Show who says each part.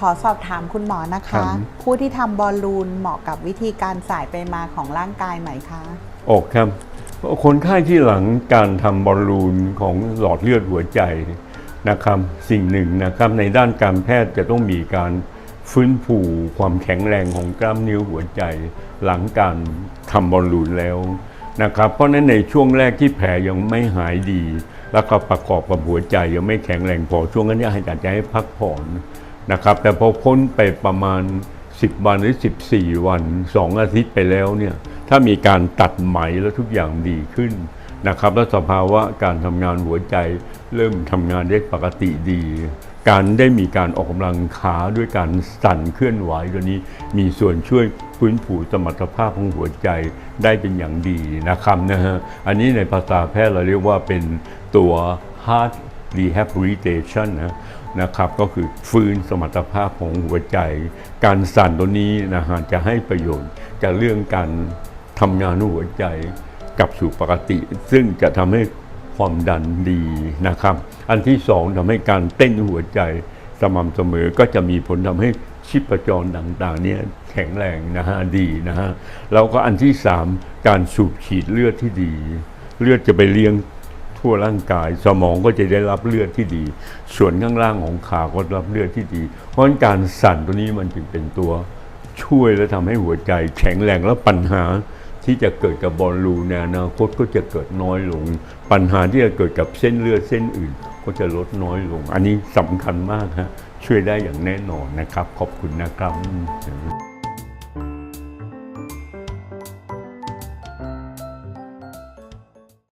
Speaker 1: ขอสอบถามคุณหมอนะ
Speaker 2: ครั
Speaker 1: คะ
Speaker 2: บ
Speaker 1: ผู้ที่ทำบอลลูนเหมาะกับวิธีการสายไปมาของร่างกายไหมคะ
Speaker 2: ออกครับ คนไข้ที่หลังการทำบอลลูนของหลอดเลือดหัวใจนะครับสิ่งหนึ่งนะครับในด้านการแพทย์จะต้องมีการฟื้นฟูความแข็งแรงของกล้ามเนื้อหัวใจหลังการทำบอลลูนแล้วนะครับเพราะฉะนั้นในช่วงแรกที่แผลยังไม่หายดี แล้วก็ประกอบกับหัวใจยังไม่แข็งแรงพอช่วงนั้นเนี่ยให้อาจจะให้พักผ่อน นะครับ แต่พอพ้นไปประมาณ 10 วันหรือ 14 วัน 2 อาทิตย์ไปแล้วเนี่ยถ้ามีการตัดไหมแล้วทุกอย่างดีขึ้นนะครับแล้วสภาวะการทำงานหัวใจ เริ่มทำงานได้ปกติดี การได้มีการออกกำลังขาด้วยการสั่นเคลื่อนไหวตัวนี้มีส่วนช่วยฟื้นฟูสมรรถภาพของหัวใจได้เป็นอย่างดีนะครับนะฮะอันนี้ในภาษาแพทย์เราเรียกว่าเป็นตัว heart rehabilitation นะนะครับก็คือฟื้นสมรรถภาพของหัวใจ การสั่นตัวนี้นะฮะจะให้ประโยชน์จากเรื่องการทำงานหัวใจกลับสู่ปกติ ซึ่งจะทำให้ความดันดีนะครับ อันที่สองทำให้การเต้นหัวใจสม่ำเสมอก็จะมีผลทำให้ชีพจรต่างๆเนี่ยแข็งแรงนะฮะดีนะฮะแล้วก็อันที่สามการสูบฉีดเลือดที่ดี เลือดจะไปเลี้ยง ทั่วร่างกาย สมองก็จะได้รับเลือดที่ดี ส่วนข้างล่างของขาก็รับเลือดที่ดี เพราะงั้นการสั่นตัวนี้มันจึงเป็นตัวช่วยและทำให้หัวใจแข็งแรงและปัญหาที่จะเกิดกับบอลลูนในอนาคตก็จะเกิดน้อยลง ปัญหาที่จะเกิดกับเส้นเลือดเส้นอื่น ก็จะลดน้อยลง อันนี้สำคัญมากฮะช่วยได้อย่างแน่นอนนะครับ ขอบคุณนะครับ